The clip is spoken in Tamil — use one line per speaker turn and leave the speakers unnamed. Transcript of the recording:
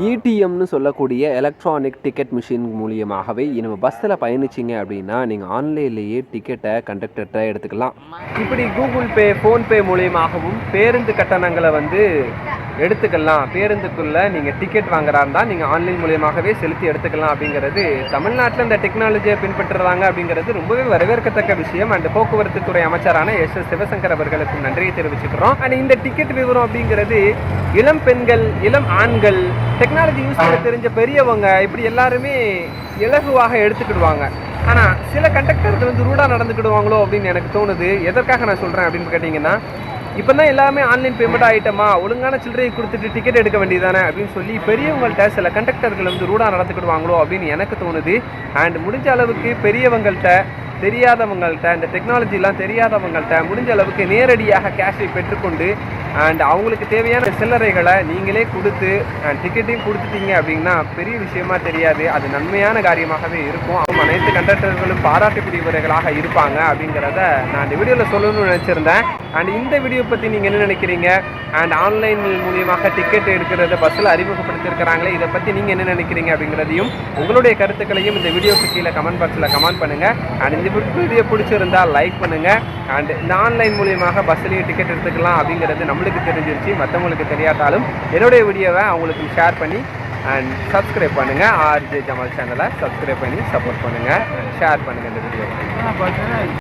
இடிஎம்னு சொல்லக்கூடிய எலக்ட்ரானிக் டிக்கெட் மிஷின் மூலியமாகவே நம்ம பஸ்ஸில் பயணிச்சிங்க அப்படின்னா நீங்கள் ஆன்லைன்லேயே டிக்கெட்டை கண்டக்டர்கிட்ட எடுத்துக்கலாம். இப்படி கூகுள் பே ஃபோன்பே மூலியமாகவும் பேருந்து கட்டணங்களை வந்து எடுத்துக்கலாம். பேருந்துக்குள்ளே நீங்கள் டிக்கெட் வாங்குறா இருந்தால் நீங்கள் ஆன்லைன் மூலியமாகவே செலுத்தி எடுத்துக்கலாம் அப்படிங்கிறது தமிழ்நாட்டில் இந்த டெக்னாலஜியை பின்பற்றுறாங்க அப்படிங்கிறது ரொம்பவே வரவேற்கத்தக்க விஷயம். அண்ட் போக்குவரத்து துறை அமைச்சரான எஸ் எஸ் சிவசங்கர் அவர்களுக்கு நன்றியை தெரிவிச்சுக்கிறோம். அண்ட் இந்த டிக்கெட் விவரம் அப்படிங்கிறது இளம் பெண்கள் இளம் ஆண்கள் டெக்னாலஜி யூஸ் பண்ண தெரிஞ்ச பெரியவங்க இப்படி எல்லாருமே இலகுவாக எடுத்துக்கிடுவாங்க. ஆனால் சில கண்டக்டர்கள் வந்து ரூடாக நடந்துக்கிடுவாங்களோ அப்படின்னு எனக்கு தோணுது. எதற்காக நான் சொல்கிறேன் அப்படின்னு கேட்டிங்கன்னா இப்போ தான் எல்லாமே ஆன்லைன் பேமெண்ட் ஆகிட்டமா ஒழுங்கான சில்லறையை கொடுத்துட்டு டிக்கெட் எடுக்க வேண்டியதானே அப்படின்னு சொல்லி பெரியவங்கள்ட்ட சில கண்டக்டர்கள் வந்து ரூடாக நடந்துக்கிடுவாங்களோ அப்படின்னு எனக்கு தோணுது. அண்ட் முடிஞ்ச அளவுக்கு பெரியவங்கள்ட்ட தெரியாதவங்கள்ட்ட இந்த டெக்னாலஜிலாம் தெரியாதவங்கள்ட்ட முடிஞ்ச அளவுக்கு நேரடியாக கேஷை பெற்றுக்கொண்டு அண்ட் அவங்களுக்கு தேவையான சில்லறைகளை நீங்களே கொடுத்து டிக்கெட்டையும் கொடுத்துட்டீங்க அப்படின்னா பெரிய விஷயமா தெரியாது. அது நன்மையான காரியமாகவே இருக்கும். அவங்க அனைத்து கண்டக்டர்களும் பாராட்டுக்குரியவர்களாக இருப்பாங்க அப்படிங்கிறத நான் இந்த வீடியோவில் சொல்லணும்னு நினச்சிருந்தேன். அண்ட் இந்த வீடியோ பற்றி நீங்கள் என்ன நினைக்கிறீங்க? அண்ட் ஆன்லைன் மூலியமாக டிக்கெட் எடுக்கிறத பஸ்ஸில் அறிமுகப்படுத்தியிருக்கிறாங்களே இதை பற்றி நீங்கள் என்ன நினைக்கிறீங்க அப்படிங்கிறதையும் உங்களுடைய கருத்துக்களையும் இந்த வீடியோக்கு கீழே கமெண்ட் பாக்ஸில் கமெண்ட் பண்ணுங்கள் அண்ட் இந்த வீடியோ பிடிச்சிருந்தா லைக் பண்ணுங்கள் அண்ட் இந்த ஆன்லைன் மூலியமாக பஸ்ஸிலேயே டிக்கெட் எடுத்துக்கலாம் அப்படிங்கிறது நம்மளுக்கு தெரிஞ்சிருச்சு. மற்றவங்களுக்கு தெரியாட்டாலும் என்னுடைய வீடியோவை அவங்களுக்கு ஷேர் பண்ணி அண்ட் சப்ஸ்கிரைப் பண்ணுங்கள் ஆர்ஜே ஜமால் சேனலை சப்ஸ்கிரைப் பண்ணி சப்போர்ட் பண்ணுங்கள் ஷேர் பண்ணுங்கள் இந்த வீடியோ